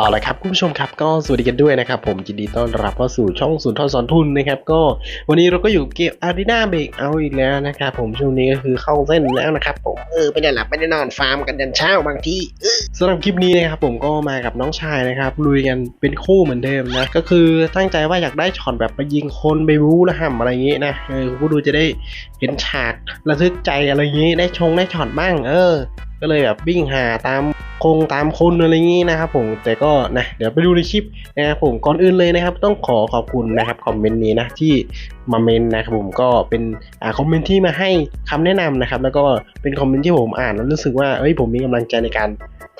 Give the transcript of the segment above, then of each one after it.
เอาละครับคุณผู้ชมครับก็สวัสดีกันด้วยนะครับ ผมยินดีต้อนรับเข้าสู่ช่องศูนย์ทอดสอนทุนนะครับก็วันนี้เราก็อยู่เกมอารีนาเบรกเอาอีกแล้วนะครับผมช่วงนี้ก็คือเข้าเส้นแล้วนะครับผมเออไม่ได้หลับไม่ได้นอนฟาร์มกันยันเช้าบางทีสำหรับคลิปนี้นะครับผมก็มากับน้องชายนะครับลุยกันเป็นคู่เหมือนเดิมนะก็คือตั้งใจว่าอยากได้ช็อตแบบไปยิงคนไปวู้ระห่ำอะไรอย่างงี้นะเออผู้ดูจะได้เห็นฉากระทึกใจอะไรอย่างงี้ได้ชงได้ช็อตบ้างเออ ก็เลยแบบวิ่งหาตาม คงตามคนอะไรอย่างนี้นะครับผมแต่ก็นะเดี๋ยวไปดูในคลิปนะครับผมก่อนอื่นเลยนะครับ ต้องขอขอบคุณนะครับคอมเมนต์นี้นะที่มาเมนนะครับผมก็เป็นอ่าคอมเมนต์ที่มาให้คำแนะนำนะครับ แล้วก็เป็นคอมเมนต์ที่ผมอ่านแล้วรู้สึกว่าเอ้ยผมมีกำลังใจในการ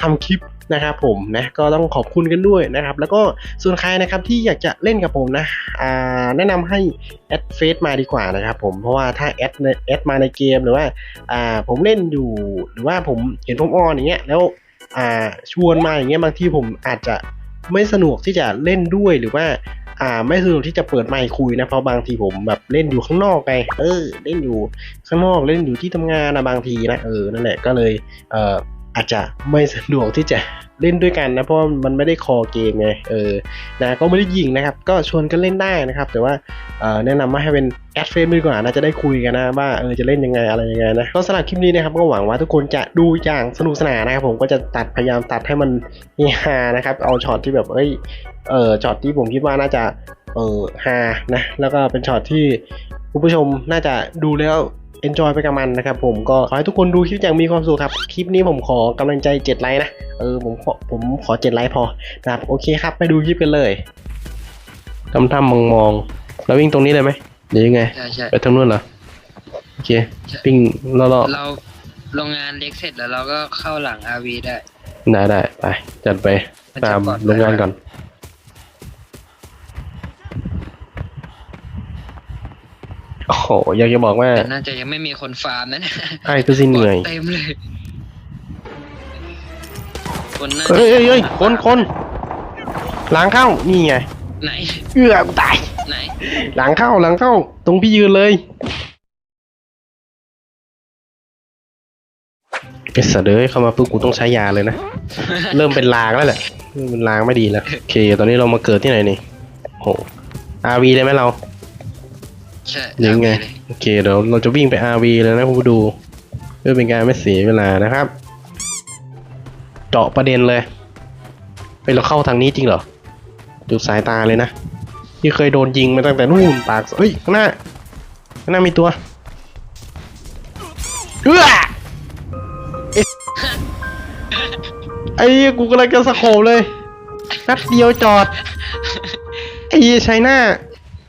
ทำคลิปนะครับผมนะก็ต้องขอบคุณกันด้วยนะครับ แล้วก็ส่วนใครนะครับที่อยากจะเล่นกับผมนะแนะนำให้แอดเฟซมาดีกว่านะครับผมเพราะว่าถ้าแอดแอดมาในเกมหรือว่าอ่าผมเล่นอยู่หรือว่าผมเห็นผมออนอย่างเงี้ยแล้ว อ่าชวนมาอย่างเงี้ยบางทีผมอาจจะไม่สะดวกที่จะเล่นด้วยหรือว่าอ่าไม่สะดวกที่จะเปิดไมค์คุยนะเพราะบางทีผมแบบเล่นอยู่ข้างนอกไงเออ เล่นอยู่ข้างนอกเล่นอยู่ที่ทำงานนะบางทีนะเออนั่นแหละก็เลยเอ่อ อาจจะไม่สะดวกที่จะเล่นด้วยกันนะเพราะมันไม่ได้คอเกมไงเออนะก็ไม่ได้ยิงนะครับ ก็ชวนกันเล่นได้นะครับ แต่ว่าแนะนำว่าให้เป็นแอดเฟซดีกว่านะจะได้คุยกันนะว่าเออจะเล่นยังไงอะไรยังไงนะก็สำหรับคลิปนี้นะครับก็หวังว่าทุกคนจะดูอย่างสนุกสนานนะครับ ผมก็จะตัดพยายามตัดให้มันเฮฮานะครับ เอาช็อตที่แบบเอ้ยเออช็อตที่ผมคิดว่าน่าจะเออฮานะแล้วก็เป็นช็อตที่คุณผู้ชมน่าจะดูแล้ว enjoy ไปกับมันนะครับผมก็ขอให้ทุกคนดูคลิปอย่างมีความสุขครับ คลิปนี้ผมขอกำลังใจ7ไลค์นะเออผมขอผมขอ7ไลค์พอนะครับโอเคครับไปดูคลิปกันเลยทำทำมองมองๆแล้ววิ่งตรงนี้เลยไหมหรือยังไง ใช่ใช่ไปทางนู้นเหรอโอเคปิ้งรอเราโรงงานเล็กเสร็จแล้วเราก็เข้าหลังอาวีได้ๆได้ได้ไปจัดไปมันจะตามปลอดภัยโรงงานก่อน โอ้โห อยากจะบอกว่าแต่น่าจะยังไม่มีคนฟาร์มนะเนี่ยไอ้ก็สิเหนื่อย เต็มเลย คนน่าเฮ้ยเฮ้ยเฮ้ยคนคนหลังเข้า นี่ไง ไหน เอื้อกูตาย ไหน หลังเข้าหลังเข้า ตรงพี่ยืนเลยไอ้สัตว์เอ้ยเข้ามาปุ๊บกูต้องใช้ยาเลยนะ เริ่มเป็นลางแล้วแหละเริ่มเป็นลางไม่ดีแล้ว โอเค ตอนนี้เรามาเกิดที่ไหนนี่โหอาวีเลยไหมเรา ใช่ยังไงอาวีเลยโอเค เดี๋ยวเราจะวิ่งไป RV เลยนะคุณผู้ดู เพื่อเป็นการไม่เสียเวลานะครับ เจาะประเด็นเลยไปเราเข้าทางนี้จริงเหรอ ดูสายตาเลยนะ ที่เคยโดนยิงมาตั้งแต่นู่นปากเฮ้ยข้างหน้าข้างหน้ามีตัวเอื้อเอ๊ะไอ้เหี้ยกูกำลังจะสโคบเลยนัดเดียวจอดไอ้เหี้ยชัยหน้า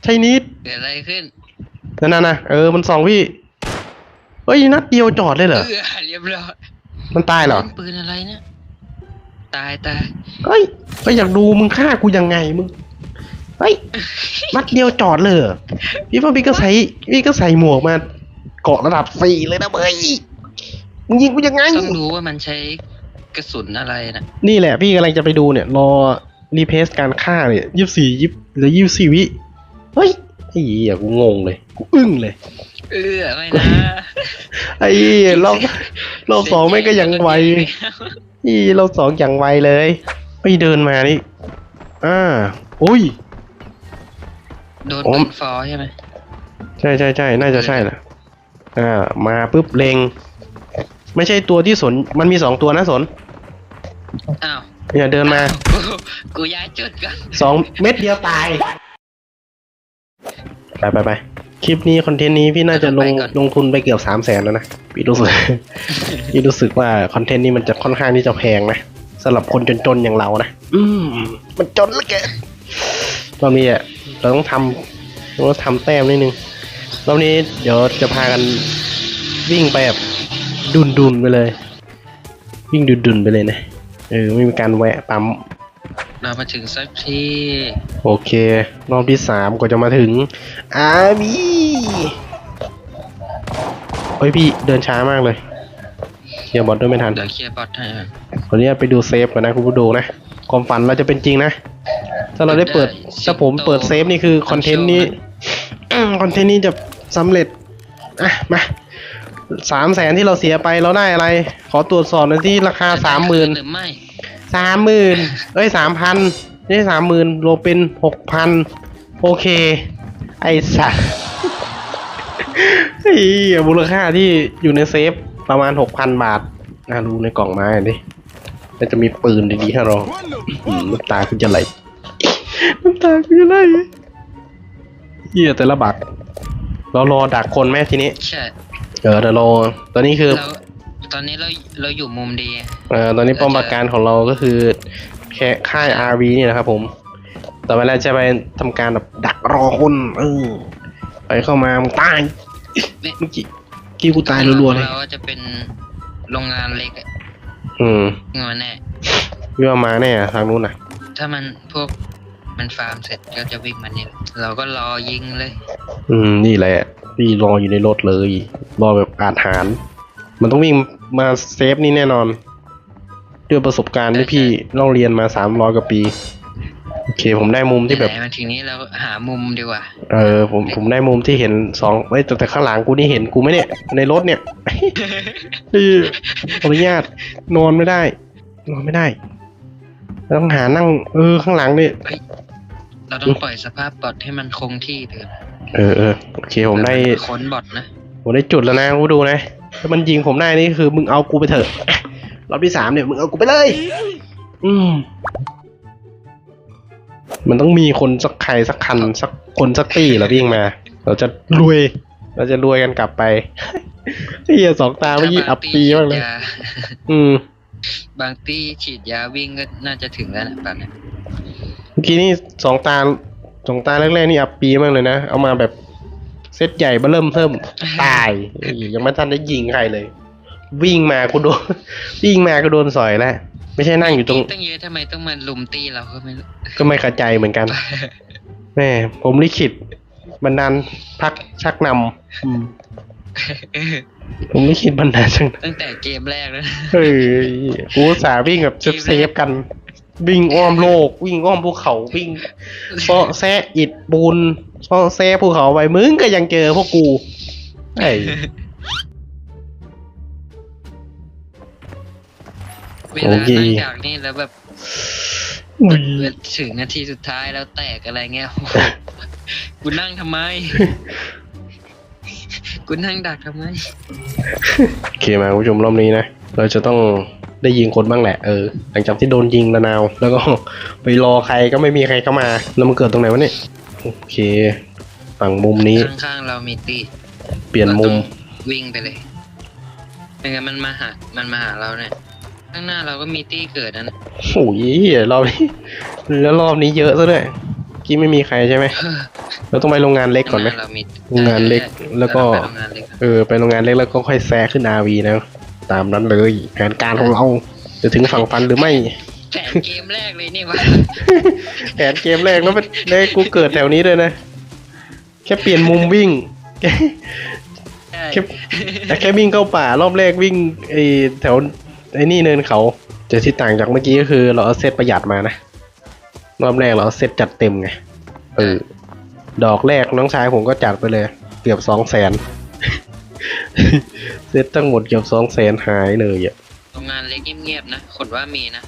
ชัยนิดเกิดอะไรขึ้น นั่นน่ะนะเออมันส่องพี่เฮ้ยนัดเดียวจอดเลยเหรอเออเรียบร้อยมันตายเหรอปืนอะไรเนี่ยตายตายเฮ้ยก็อยากดูมึงฆ่ากูยังไงมึงเฮ้ยนัดเดียวจอดเลยเหรอพี่พ่อพี่ก็ใส่พี่ก็ใส่หมวกมาเกาะระดับสี่เลยนะเบยมึงยิงกูยังไงต้องรู้ว่ามันใช้กระสุนอะไรนะนี่แหละพี่กำลังจะไปดูเนี่ยรอรีเพสการฆ่าเนี่ยยี่สี่ยี่หรือยี่สี่วิเฮ้ย ไอ้เหี้ยกูงงเลย กูอึ้งเลย เออไม่นะไอ้เหี้ยรอบรอบสองแม่งก็ยังไวนี่เราสองอย่างไวเลยไปเดินมานี่อ่าอุ้ย โดนโอ้ปืมนฟอใช่ไหมใช่ใช่ใช่น่าจะใช่แหละอ่า มาปุ๊บเลงไม่ใช่ตัวที่สน มันมีสองตัวนะสน อ้าว อย่าเดินมา กูกูย้ายจุดก่อนสองเม็ดเดียวตาย ไปไปไปคลิปนี้คอนเทนต์นี้พี่น่าจะลงลงทุนไปเกือบสามแสนแล้วนะพี่รู้สึก พี่รู้สึกว่าคอนเทนต์นี้มันจะค่อนข้างที่จะแพงนะสำหรับคนจนๆอย่างเรานะอืม มันจนเหลือเกินรอบนี้อะเราต้องทำเราต้องทำแต้มนิดนึงรอบนี้เดี๋ยวจะพากันวิ่งไปแบบดุนดุนๆไปเลย วิ่งดุนดุนๆไปเลยนะเออไม่มีการแวะปั๊ม เรามาถึงสักทีโอเค รอบที่สามก็จะมาถึง อาบีเฮ้ยพี่เดินช้ามากเลยเคลียร์บอลด้วยไม่ทันเดี๋ยวเคลียร์บอทให้ก่อนขออนุญาตไปดูเซฟก่อนนะคุณผู้ดูนะ ความฝันเราจะเป็นจริงนะ ถ้าเราได้เปิด ถ้าผมเปิดเซฟนี่คือคอนเทนต์นี้อืมคอนเทนต์นี้จะสำเร็จ อะ มาสามแสนที่เราเสียไปเราได้อะไร ขอตรวจสอบหน่อยที่ราคาสามหมื่นหรือไม่ สามหมื่นเอ้ยสามพันไม่ใช่สามหมื่นรวมเป็นหกพันโอเค ไอสัตว์เฮ้ยมูลค่าที่อยู่ในเซฟประมาณหกพันบาทน่าดูในกล่องไม้ดิแล้วจะมีปืนดีๆให้เราอืมน้ำตาคุณจะไหลน้ำตาคุณจะไหลเฮียแต่ละบัตรเรารอดักคนแม่ทีนี้ ใช่ เออเดี๋ยวรอตอนนี้คือเรา ตอนนี้เราเราอยู่มุมดี เออตอนนี้ป้อมปราการของเราก็คือแค่ค่าย RV นี่นะครับผม ต่อไปเราจะไปทำการแบบดักรอคนเออไปเข้ามามึงตายเมื่อกี้กี้กูตายรัวๆเลย เราก็จะเป็นโรงงานเล็กอะอืมงอนแน่ วิว่ามาแน่อะทางนู้นน่ะถ้ามันพวกมันฟาร์มเสร็จก็จะวิ่งมานี่แหละเราก็รอยิงเลย อืม นี่แหละพี่รออยู่ในรถเลย รอแบบอาถรรพ์มันต้องวิ่ง มาเซฟนี่แน่นอน ด้วยประสบการณ์ที่พี่ต้องเรียนมาสามร้อยกว่าปี โอเค ผมได้มุมที่แบบไหนๆมาถึงนี้เราหามุมดีกว่า เออ ผมผมได้มุมที่เห็นสองเอ้ยแต่แต่ข้างหลังกูนี่เห็นกูไหมเนี่ย ในรถเนี่ยเออขออนุญาตนอนไม่ได้ นอนไม่ได้ต้องหานั่ง เออข้างหลังนี่เราต้องปล่อยสภาพบอทให้มันคงที่เถอะเออเออโอเคผมได้ค้นบอทนะผมได้จุดแล้วนะกูดูนะ ถ้ามันยิงผมได้นี่คือมึงเอากูไปเถอะ รอบที่สามเนี่ยมึงเอากูไปเลย อืม มันต้องมีคนสักใครสักคันสักคนสักตี้เหรอวิ่งมา เราจะรวย เราจะรวยกันกลับไปเฮียสองตาเมื่อกี้อับปีมากเลยถ้บงตี้ฉีดยอืม บางตี้ฉีดยาวิ่งก็น่าจะถึงแล้วนะตอนเนี้ยเมื่อกี้นี่สองตาสองตาแรกๆนี่อับปีมากเลยนะ เอามาแบบ เซตใหญ่เบ้อเริ่มเทิมตายเอ้ยยังไม่ทันได้ยิงใครเลย วิ่งมากูโดนวิ่งมาก็โดนสอยแล้วไม่ใช่นั่งอยู่ตรงตั้งเยอะทำไมต้องมาลุมตีเราก็ไม่รู้ก็ไม่เข้าใจเหมือนกันแม่ผมลิขิตบันดาลพักชักนำอืมผมลิขิตบันดาลชักนตั้งแต่เกมแรกแล้วำเฮ้ยกูอุตสาห์วิ่งแบบเซฟๆกันวิ่งอ้อมโลก วิ่งอ้อมภูเขาวิ่งเซาะแซะอิดปูน เซาะแซะภูเขาไปมึงก็ยังเจอพวกกูไอ้เวลานั่งจากนี่แล้วแบบอุ้ยถึงนาทีสุดท้ายแล้วแตกอะไรเงี้ยโอ้โหกูนั่งทำไม กูนั่งดักทำไม โอเคมาคุณผู้ชมรอบนี้นะ เราจะต้องได้ยิงคนบ้างแหละ เออ หลังจากที่โดนยิงระนาว แล้วก็ไปรอใครก็ไม่มีใครเข้ามา แล้วมันเกิดตรงไหนวะเนี่ย โอเคฝั่งมุมนี้ ข้างๆเรามีตีเปลี่ยนมุมเราต้องวิ่งไปเลยไม่งั้นมันมาหา มันมาหาเราเนี่ย ข้างหน้าเราก็มีตี้เกิดนะโอ้ยเหี้ยรอบนี้แล้วรอบนี้เยอะซะด้วยกี้ไม่มีใครใช่ไหมเราต้องไปโรงงานเล็กก่อนไหมข้างหเรามีโรงงานเล็กแล้วก็เราไปโรงงานเล็กก่อนเออไปโรงงานเล็กแล้วก็ค่อยแซะขึ้นอาวีนะ ตามนั้นเลย แผนการของเราจะถึงฝั่งฟันหรือไม่ แผนเกมแรกเลยนี่วะแผนเกมแรกแล้วมันได้กูเกิดแถวนี้ด้วยนะ แค่เปลี่ยนมุมวิ่งแค่ใช่แค่แต่แค่วิ่งเข้าป่ารอบแรกวิ่งไอแถวไอ้นี่เนินเขาแต่ที่ต่างจากเมื่อกี้ก็คือเราเอาเซตประหยัดมานะรอบแรกเราเอาเซตจัดเต็มไงเออดอกแรกน้องชายผมก็จัดไปเลย เกือบสองแสนเซตทั้งหมดเกือบสองแสนหายเลยอะโรงงานเล็กเงียบๆนะคนว่ามีนะ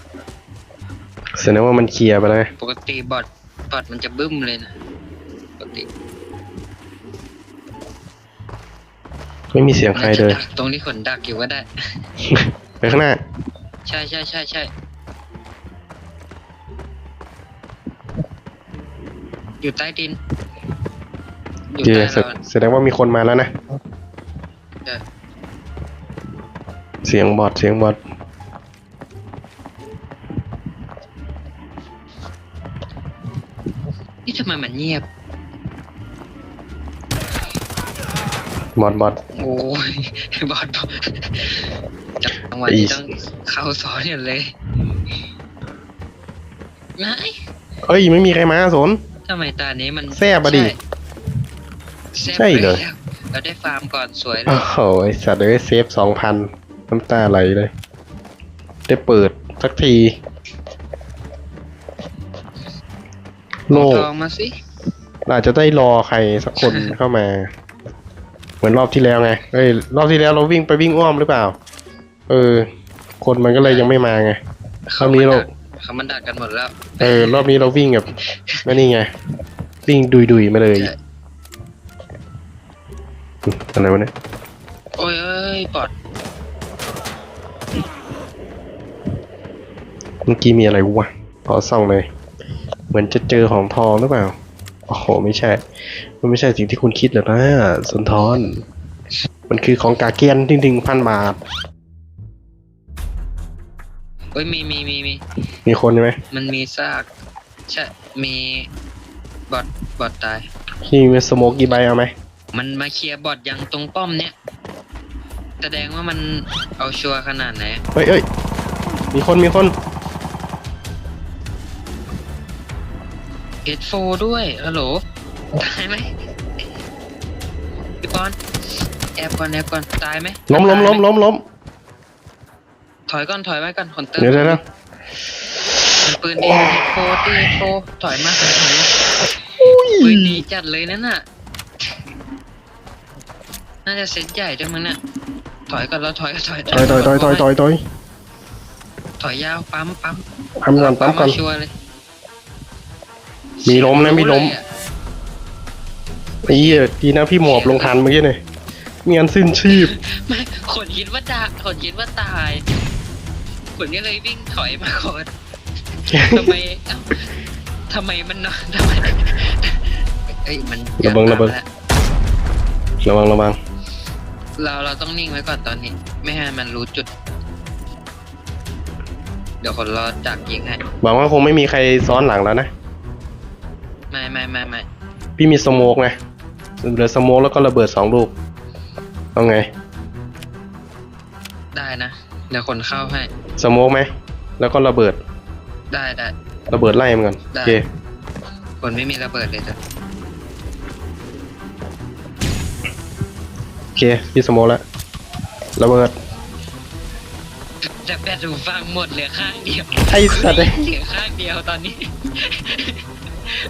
แสดงว่ามันเคลียร์ไปแล้วไงปกติบอทบอทมันจะบึ้มเลยนะปกติไม่มีเสียงใครเลย น่าจะดักตรงที่ขนดักอยู่ก็ได้ ไปข้างหน้า ใช่ใช่ใช่ใช่อยู่ใต้ดินอยู่เจใต้แสเราแสดงว่ามีคนมาแล้วนะใช่เสียงบอดเสียงบอด ไมมันเงียบ บอดบอด โอ้ยบอทบอทจังหวะอีนี้ต้องเข้าซ้อนอย่างเลยนายเอ้ย ไม่มีใครมาสน ทำไมตานี้มันแซ่บอะดิใช่ใช่เหรอแซ่บไปแล้วเราได้ฟาร์มก่อนสวยเลโอ้ยโหไอสัตว์เอ้ยเซฟสองพันน้ำตาไหลเลย ได้เปิดสักที โลกลองมาสิอาจจะได้รอใครสักคนเข้ามา เหมือนรอบที่แล้วไงเอ้ยรอบที่แล้วเราวิ่งไปวิ่งอ้อมหรือเปล่า เออ คนมันก็เลยยังไม่มาไงคราวนี้เรา เขามันดักกันหมดแล้วเออ รอบนี้เราวิ่งแบบไม่นี่ไง วิ่งดุยดุยๆมาเลยใช่อะไรวะเนี่ยโอ้ยเอ้ยปอดเมื่อกี้มีอะไรวะขอส่องเลย เหมือนจะเจอของทองหรือเปล่า โอ้โห ไม่ใช่ มันไม่ใช่สิ่งที่คุณคิดเลยนะสุนทร มันคือของกาเกียนจริงๆพันบาท เอ้ยมีมีมีมี มีคนใช่ไหมมันมีซากใช่มีบอทบอทตายพี่มีสโมกกี่ใบเอาไหม มันมาเคลียร์บอทยังตรงป้อมเนี่ย แสดงว่ามันเอาชัวร์ขนาดไหน เฮ้ยเอ้ยมีคนมีคน เอโฟด้วยฮัลโหลตายไหมพี่ปอนแอบก่อนแอบก่อนตายไหมล้มล้มล้มล้มล้มถอยก่อนถอยไว้ก่อนคนเติมเดี๋ยวเดี๋ยวเดี๋ยวมันปืนดีโฟดีโฟถอยมาถอยมาปืนดีจัดเลยนั่นน่ะน่าจะเซตใหญ่ด้วยมั้งเนี่ยถอยก่อนแล้วถอยถอยต่อยต่อยต่อยต่อยต่อยต่อยถอยยาวปั๊มปั๊มทำก่อนปั๊มก่อนเาชัวร์เลย มีล้มนะมีล้มเสียงรู้เลยอะไอ้เหี้ยดีนะพี่หมอบลงทันเมื่อกี้เนี่ยไมีอันสิ้นชีพไม่คนคิดว่าตายคนคิดว่าตายคนก็เลยวิ่งถอยมาก่อนทำไมเอ้าทำไมมันนอนทำไมเอ้ยมันระเบิงระเบิงระวังระวังเราเราต้องนิ่งไว้ก่อนตอนนี้ ไม่ให้มันรู้จุด เดี๋ยวคนรอจากยิงให้หวังว่าคงไม่มีใครซ้อนหลังแล้วนะ ไม่ไม่ไม่ไม่พี่มีสโมกไงเหลือสโมกแล้วก็ระเบิดสองลูกเอาไง ได้นะเดี๋ยวคนเข้าให้สโมกไหมแล้วก็ระเบิดได้ได้ ระเบิดไล่มันก่อนได้ โอเคคนไม่มีระเบิดเลยจ้ะโอเคพี่สโมกแล้วระเบิด แต่แบตหูฟังหมดเหลือข้างเดียวไอ้สัตว์เอ้ยเสียงข้างเดียวตอนนี้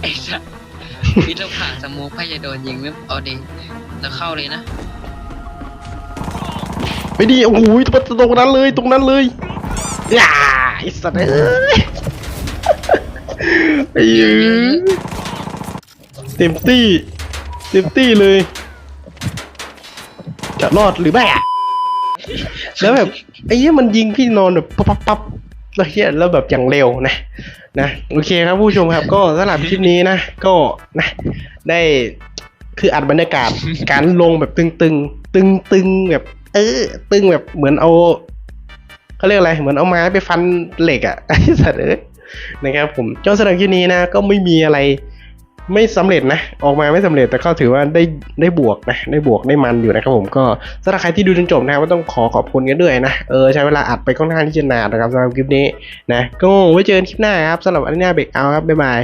ไอ้สัตว์วิทย์เราผ่าสโมูพยาโดนยิงไม่เอาดีแล้วเข้าเลยนะไปดิโอ้โหตรงนั้นเลยตรงนั้นเลยอย่าไอ้สัตว์เอ้ยไอ้เอ้ยเต็มที่เต็มที่เลย จะรอดหรือไม่อะแล้วแบบไอ้เหี้ยมันยิงพี่นอนแบบปั๊บปั๊บปั๊บแล้วเฮียแล้วแบบอย่างเร็วนะ นะโอเคครับผู้ชมครับ ก็สำหรับคลิปนี้นะ ก็นะได้คืออัดบรรยากาศการลงแบบตึงตึงตึงตึงๆแบบ เออ ตึงแบบเหมือนเอาเขาเรียกอะไรเหมือนเอาไม้ไปฟันเหล็กอะ่ะไอ้สัตว์เอ้ยนะครับผมจนสำหรับคลิปนี้นะ ก็ไม่มีอะไร ไม่สำเร็จนะ ออกมาไม่สำเร็จแต่ก็ถือว่าได้ได้บวกนะได้บวกได้มันอยู่นะครับผมก็สำหรับใครที่ดูจนจบนะครับก็ต้องขอขอบคุณกันด้วยนะเออใช้เวลาอัดไปค่อนข้างที่จะนานนะครับสำหรับคลิปนี้นะก็ไว้เจอกันคลิปหน้าครับสำหรับอันนี้เบรกเอาครับบ๊ายบาย